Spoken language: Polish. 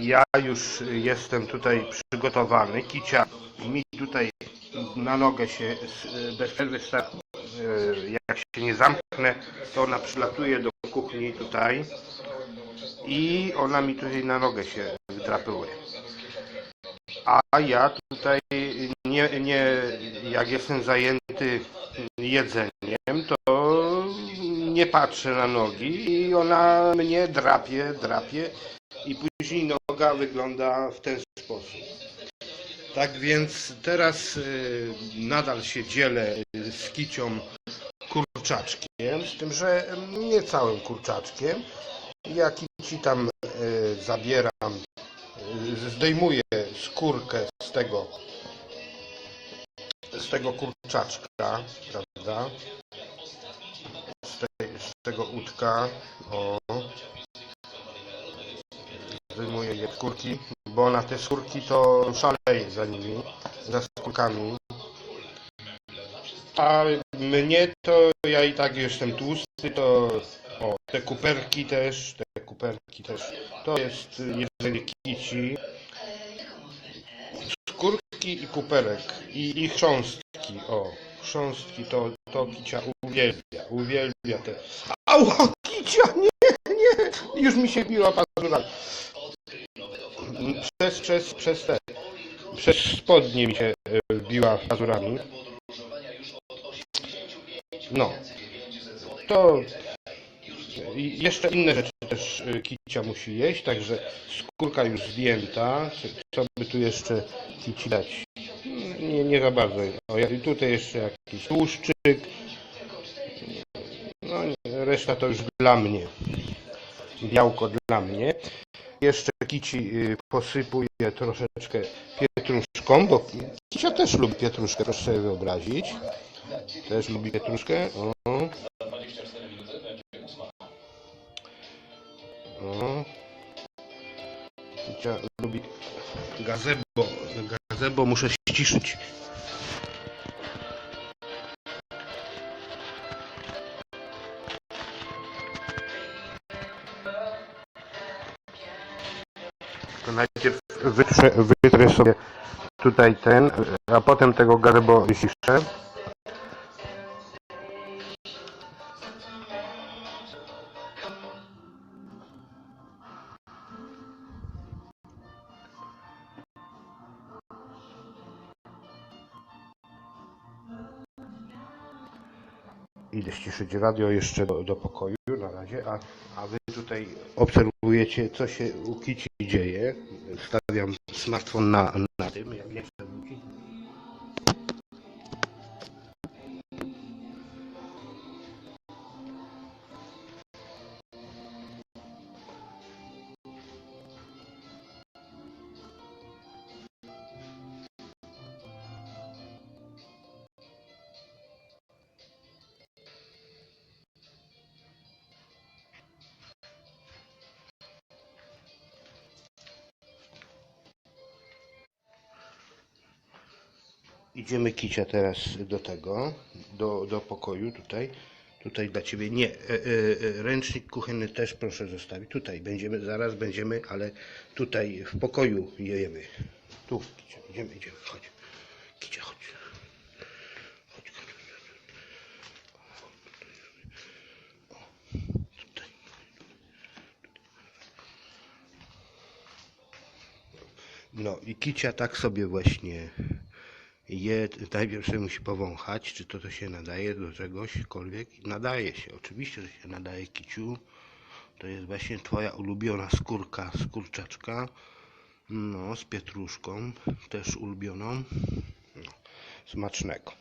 Ja już jestem tutaj przygotowany. Kicia mi tutaj na nogę się bez przerwy e, jak się nie zamknę, to ona przylatuje do kuchni tutaj i ona mi tutaj na nogę się wdrapuje. A ja tutaj nie, nie jak jestem zajęty jedzeniem, to nie patrzę na nogi i ona mnie drapie, drapie i później noga wygląda w ten sposób. Tak więc teraz y, nadal się dzielę y, z kicią kurczaczkiem, z tym, że nie całym kurczaczkiem. Ja kici tam y, zabieram, zdejmuję skórkę z tego z tego kurczaczka, prawda? Z, z tego łódka, o. Je skórki, bo na te skórki to szaleje za nimi, za skórkami. A mnie to, ja i tak jestem tłusty, to o, te kuperki też, te kuperki też, to jest jedzenie kici. Skórki i kuperek i, i chrząstki, o, chrząstki to, to kicia uwielbia, uwielbia te. Ała, kicia, nie, nie, już mi się biła pazura. Przez, przez, przez te, przez spodnie mi się e, biła pazurami. No, to jeszcze inne rzeczy też y, kicia musi jeść, także skórka już zdjęta. Co- by tu jeszcze kici dać? Nie, nie za bardzo. O, i tutaj jeszcze jakiś tłuszczyk. No, reszta to już dla mnie. Białko dla mnie. Jeszcze kici y, posypuję troszeczkę pietruszką, bo kicia też lubi pietruszkę, proszę sobie wyobrazić. Też lubi pietruszkę. O. O. Kicia lubi gazebo. Gazebo muszę ściszyć. Najpierw wytrę, wytrę sobie tutaj ten, a potem tego gazebo ściszę. Idę ściszyć radio jeszcze do, do pokoju na razie, a, a wy tutaj obserwujecie, co się u Kici dzieje. Stawiam smartfon na, na tym, jak Idziemy Kicia teraz do tego, do, do pokoju tutaj. Tutaj dla Ciebie nie, e, e, e, ręcznik kuchenny też proszę zostawić. Tutaj będziemy, zaraz będziemy, ale tutaj w pokoju jemy. Tu, Kicia, idziemy, idziemy, chodź. Kicia, chodź. Chodź, tutaj. No i Kicia tak sobie właśnie je, najpierw musi powąchać, czy to, to się nadaje do czegośkolwiek. Nadaje się, oczywiście, że się nadaje kiciu. To jest właśnie twoja ulubiona skórka z kurczaczka. No, z pietruszką, też ulubioną. No, smacznego.